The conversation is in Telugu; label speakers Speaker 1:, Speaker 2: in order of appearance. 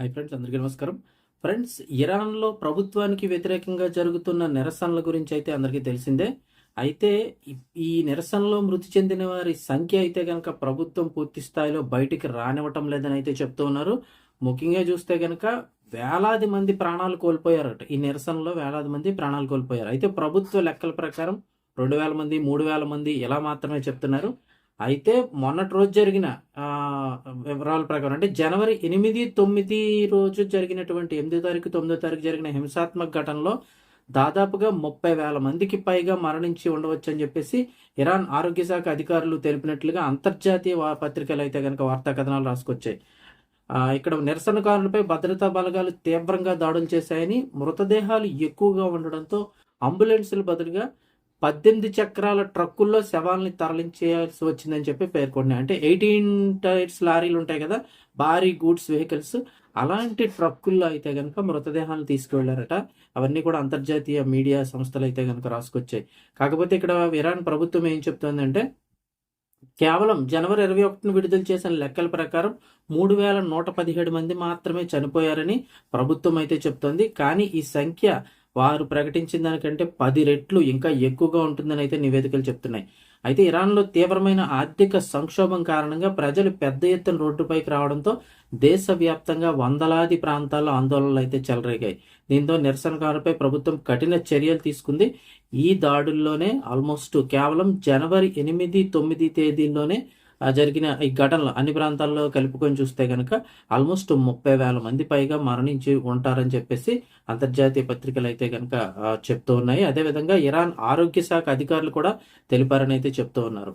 Speaker 1: హాయ్ ఫ్రెండ్స్ అందరికీ నమస్కారం. ఫ్రెండ్స్ ఇరాన్లో ప్రభుత్వానికి వ్యతిరేకంగా జరుగుతున్న నిరసనల గురించి అయితే అందరికీ తెలిసిందే. అయితే ఈ- నిరసనలో మృతి చెందిన వారి సంఖ్య అయితే కనుక ప్రభుత్వం పూర్తి స్థాయిలో బయటికి రానివ్వటం లేదని అయితే చెప్తూ ఉన్నారు. ముఖ్యంగా చూస్తే కనుక వేలాది మంది ప్రాణాలు కోల్పోయారట. ఈ నిరసనలో వేలాది మంది ప్రాణాలు కోల్పోయారు. అయితే ప్రభుత్వ లెక్కల ప్రకారం రెండు వేల మంది మూడు వేల మంది ఇలా మాత్రమే చెప్తున్నారు. అయితే మొన్నటి రోజు జరిగిన వివరాల ప్రకారం అంటే జనవరి ఎనిమిది తొమ్మిది రోజు జరిగినటువంటి ఎనిమిదో తారీఖు తొమ్మిదో తారీఖు జరిగిన హింసాత్మక ఘటనలో దాదాపుగా ముప్పై వేల మందికి పైగా మరణించి ఉండవచ్చు అని చెప్పేసి ఇరాన్ ఆరోగ్య శాఖ అధికారులు తెలిపినట్లుగా అంతర్జాతీయ పత్రికలు అయితే కనుక వార్తా కథనాలు రాసుకొచ్చాయి. ఇక్కడ నిరసనకారులపై భద్రతా బలగాలు తీవ్రంగా దాడులు చేశాయని మృతదేహాలు ఎక్కువగా ఉండడంతో అంబులెన్సుల బదులుగా పద్దెనిమిది చక్రాల ట్రక్కుల్లో శవాల్ని తరలించేయాల్సి వచ్చిందని చెప్పి పేర్కొన్నాయి. అంటే ఎయిటీన్ టైర్స్ లారీలు ఉంటాయి కదా భారీ గూడ్స్ వెహికల్స్. అలాంటి ట్రక్కుల్లో అయితే కనుక మృతదేహాలను తీసుకువెళ్ళారట. అవన్నీ కూడా అంతర్జాతీయ మీడియా సంస్థలు అయితే కనుక రాసుకొచ్చాయి. కాకపోతే ఇక్కడ ఇరాన్ ప్రభుత్వం ఏం చెప్తుందంటే కేవలం జనవరి ఇరవై ఒకటిని విడుదల చేసిన లెక్కల ప్రకారం మూడు వేల నూట పదిహేడు మంది మాత్రమే చనిపోయారని ప్రభుత్వం అయితే చెప్తోంది. కానీ ఈ సంఖ్య వారు ప్రకటించిన దానికంటే పది రెట్లు ఇంకా ఎక్కువగా ఉంటుందని అయితే నివేదికలు చెప్తున్నాయి. అయితే ఇరాన్లో తీవ్రమైన ఆర్థిక సంక్షోభం కారణంగా ప్రజలు పెద్ద ఎత్తున రోడ్డుపైకి రావడంతో దేశవ్యాప్తంగా వందలాది ప్రాంతాల్లో ఆందోళనలు అయితే చెలరేగాయి. దీంతో నిరసనకారులపై ప్రభుత్వం కఠిన చర్యలు తీసుకుంది. ఈ దాడుల్లోనే ఆల్మోస్ట్ కేవలం జనవరి ఎనిమిది తొమ్మిది తేదీల్లోనే జరిగిన ఈ ఘటనలు అన్ని ప్రాంతాల్లో కలుపుకొని చూస్తే కనుక ఆల్మోస్ట్ ముప్పై వేల మంది పైగా మరణించి ఉంటారని చెప్పేసి అంతర్జాతీయ పత్రికలు అయితే కనుక చెప్తూ ఉన్నాయి. అదేవిధంగా ఇరాన్ ఆరోగ్య శాఖ అధికారులు కూడా తెలిపారని అయితే చెప్తూ ఉన్నారు.